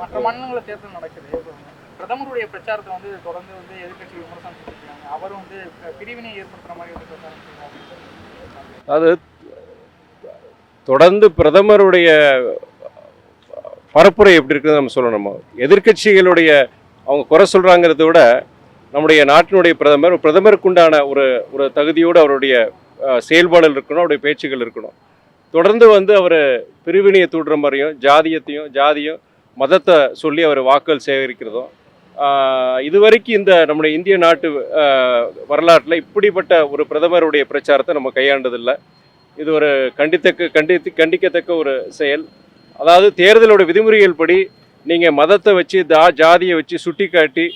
மற்ற மாநிலங்களில் தேர்தல் நடக்குது. பிரதமருடைய பிரச்சாரத்தை வந்து தொடர்ந்து வந்து எதிர்கட்சி விமர்சனம் செஞ்சுருக்காங்க. அவரும் வந்து பிரிவினை ஏற்படுத்துற மாதிரி வந்து பிரச்சாரம் அது தொடர்ந்து பிரதமருடைய பரப்புரை எப்படி இருக்குன்னு நம்ம சொல்லணும். எதிர்க்கட்சிகளுடைய அவங்க குறை சொல்கிறாங்கிறத விட நம்முடைய நாட்டினுடைய பிரதமர் பிரதமருக்குண்டான ஒரு ஒரு தகுதியோடு அவருடைய செயல்பாடுகள் இருக்கணும் அவருடைய பேச்சுகள் இருக்கணும். தொடர்ந்து வந்து அவர் பிரிவினையை தூண்டுற மாதிரியும் ஜாதியத்தையும் ஜாதியும் மதத்தை சொல்லி அவர் வாக்குகள் சேகரிக்கிறதும் இதுவரைக்கும் இந்த நம்முடைய இந்திய நாட்டு வரலாற்றில் இப்படிப்பட்ட ஒரு பிரதமருடைய பிரச்சாரத்தை நம்ம கையாண்டதில்லை. இது ஒரு கண்டித்தக்க கண்டித்து கண்டிக்கத்தக்க ஒரு செயல். அதாவது தேர்தலோட விதிமுறைகள் படி நீங்கள் மதத்தை வச்சு தா ஜாதியை வச்சு சுட்டி காட்டி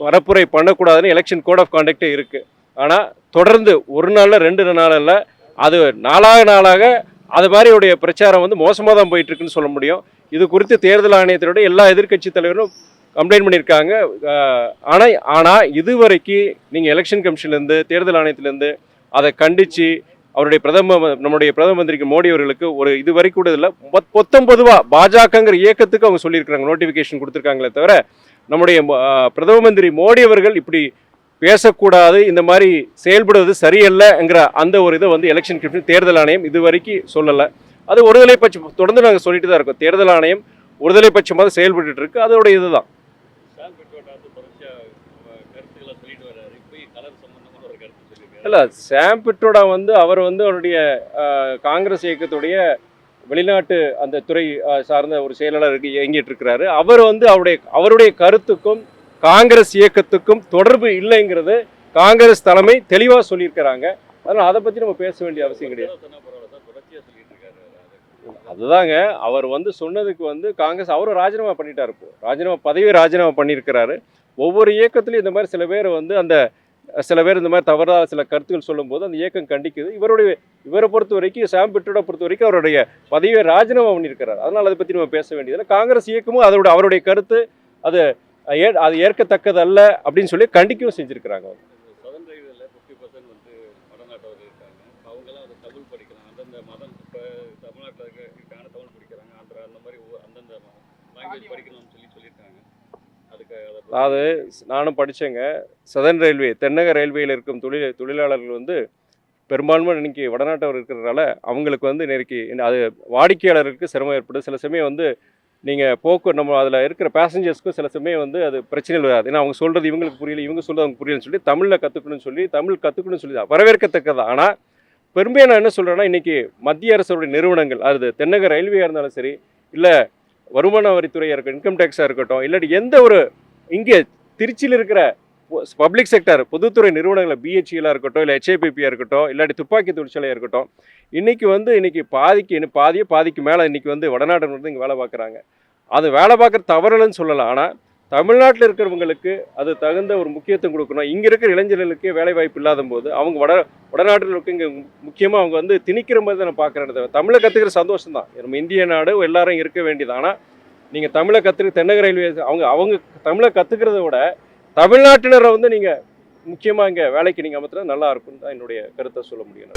வரப்புரை பண்ணக்கூடாதுன்னு எலெக்ஷன் கோட் ஆஃப் கான்டக்டே இருக்குது ஆனால் தொடர்ந்து ஒரு நாளில் ரெண்டு நாளில் அது நாளாக நாளாக அது மாதிரியுடைய பிரச்சாரம் வந்து மோசமாக தான் போயிட்டுருக்குன்னு சொல்ல முடியும். இது குறித்து தேர்தல் ஆணையத்தினுடைய எல்லா எதிர்க்கட்சி தலைவரும் கம்ப்ளைண்ட் பண்ணியிருக்காங்க. ஆனால் ஆனால் இதுவரைக்கும் நீங்கள் எலெக்ஷன் கமிஷன்லேருந்து தேர்தல் ஆணையத்திலேருந்து அதை கண்டித்து அவருடைய பிரதம நம்முடைய பிரதம மந்திரிக்கு மோடி அவர்களுக்கு ஒரு இது வரைக்கும் கூட இல்லை பொத்தொன்பதுவா பாஜகங்கிற இயக்கத்துக்கு அவங்க சொல்லியிருக்கிறாங்க நோட்டிஃபிகேஷன் கொடுத்துருக்காங்களே தவிர நம்முடைய பிரதம மந்திரி மோடி அவர்கள் இப்படி பேசக்கூடாது இந்த மாதிரி செயல்படுவது சரியல்லங்கிற அந்த ஒரு இதை வந்து எலெக்ஷன் கமிஷன் தேர்தல் ஆணையம் இது வரைக்கும் சொல்லலை. அது ஒருதலை பட்சம் தொடர்ந்து நாங்கள் சொல்லிட்டு தான் இருக்கோம். தேர்தல் ஆணையம் ஒருதலை பட்சமாக செயல்பட்டு இருக்கு. அதோட இதுதான். இல்லை சாம் பிட்ரோடா வந்து அவர் வந்து அவருடைய காங்கிரஸ் இயக்கத்துடைய வெளிநாட்டு அந்த துறை சார்ந்த ஒரு செயலாளருக்கு இயங்கிட்டு இருக்கிறாரு. அவர் வந்து அவருடைய அவருடைய கருத்துக்கும் காங்கிரஸ் இயக்கத்துக்கும் தொடர்பு இல்லைங்கிறது காங்கிரஸ் தலைமை தெளிவாக சொல்லியிருக்கிறாங்க. அதனால் அதை பற்றி நம்ம பேச வேண்டிய அவசியம் கிடையாது. அதுதாங்க அவர் வந்து சொன்னதுக்கு வந்து காங்கிரஸ் அவரும் ராஜினாமா பண்ணிட்டார் இப்போ. ராஜினாமா பதவியை ராஜினாமா பண்ணியிருக்கிறாரு. ஒவ்வொரு இயக்கத்துலையும் இந்த மாதிரி சில பேர் வந்து அந்த சில பேர் இந்த மாதிரி தவறாக சில கருத்துக்கள் சொல்லும்போது அந்த இயக்கம் கண்டிக்குது. இவருடைய இவரை பொறுத்த வரைக்கும் சாம் பிட்டோட பொறுத்த வரைக்கும் அவருடைய பதவியை ராஜினாமா பண்ணியிருக்கிறார். அதனால் அதை பற்றி நம்ம பேச வேண்டியதில்லை. காங்கிரஸ் இயக்கமும் அதோட அவருடைய கருத்து அது அது ஏற்கத்தக்கதல்ல அப்படின்னு சொல்லி கண்டிக்கவும் செஞ்சுருக்கிறாங்க சதன் ரயில்வேல ஃபிஃப்டி பர்சன்ட் வந்து வடநாட்டவர் இருக்காங்க. அவங்கெல்லாம் வந்து தமிழ் படிக்கலாம் அந்தந்த மதம் இப்போ தமிழ்நாட்டில் இருக்க இருக்காங்க. தமிழ் படிக்கிறாங்க. ஆந்திரா அந்த மாதிரி ஒவ்வொரு- அந்தந்த லாங்குவேஜ் படிக்கணும்னு சொல்லி சொல்லியிருக்காங்க. அதுக்கு அதை நானும் படித்தேங்க சதன் ரயில்வே தென்னக ரயில்வேயில் இருக்கும் தொழில் தொழிலாளர்கள் வந்து பெரும்பான்மை இன்னைக்கு வடநாட்டவர் இருக்கிறதுனால அவங்களுக்கு வந்து இன்னைக்கு இந்த அது வாடிக்கையாளருக்கு சிரமம் ஏற்படுது. சில சமயம் வந்து நீங்கள் போக்கு நம்ம அதில் இருக்கிற பேசஞ்சர்ஸ்க்கும் சில சமயம் வந்து அது பிரச்சனைகள் வராது. ஏன்னா அவங்க சொல்கிறது இவங்களுக்கு புரியல இவங்க சொல்கிறது அவங்க புரியலன்னு சொல்லி தமிழில் கற்றுக்கணும்னு சொல்லி தமிழ் கற்றுக்கணும்னு சொல்லி தான் வரவேற்கத்தக்கது. ஆனால் பெருமையாக நான் என்ன சொல்கிறேன்னா இன்றைக்கி மத்திய அரசுடைய நிறுவனங்கள் அது தென்னக ரயில்வேயாக இருந்தாலும் சரி இல்லை வருமான வரித்துறையாக இருக்கட்டும் இன்கம் டேக்ஸாக இருக்கட்டும் இல்லாட்டி எந்த ஒரு இங்கே திருச்சியில் இருக்கிற பப்ளிக் செக்டர் பொதுத்துறை நிறுவனங்களில் பிஹெச்இலாக இருக்கட்டும் இல்லை ஹெச்ஏபிபியாக இருக்கட்டும் இல்லாட்டி துப்பாக்கி தொழிற்சாலையாக இருக்கட்டும் இன்றைக்கி வந்து இன்றைக்கி பாதிக்கு இன்னும் பாதியே பாதிக்கு மேலே இன்றைக்கி வந்து வடநாட்டில் வந்து இங்கே வேலை பார்க்குறாங்க. அது வேலை பார்க்குற தவறுன்னு சொல்லலாம். ஆனால் தமிழ்நாட்டில் இருக்கிறவங்களுக்கு அது தகுந்த ஒரு முக்கியத்துவம் கொடுக்கணும். இங்கே இருக்கிற இளைஞர்களுக்கு வேலை வாய்ப்பு இல்லாத போது அவங்க வட வடநாட்டில் இருக்க இங்கே முக்கியமாக அவங்க வந்து திணிக்கிற மாதிரி தான் நான் பார்க்குறேன் தமிழை கற்றுக்கிற சந்தோஷம் தான். நம்ம இந்திய நாடு எல்லாரும் இருக்க வேண்டியது. ஆனால் நீங்கள் தமிழை கற்றுக்க தென்னக ரயில்வே அவங்க அவங்க தமிழை கற்றுக்கிறத விட தமிழ்நாட்டினரை வந்து நீங்கள் முக்கியமாக இங்கே வேலைக்கு நீங்கள் அமர்த்தினா நல்லா இருக்கும்னு தான் என்னுடைய கருத்தை சொல்ல முடியும்.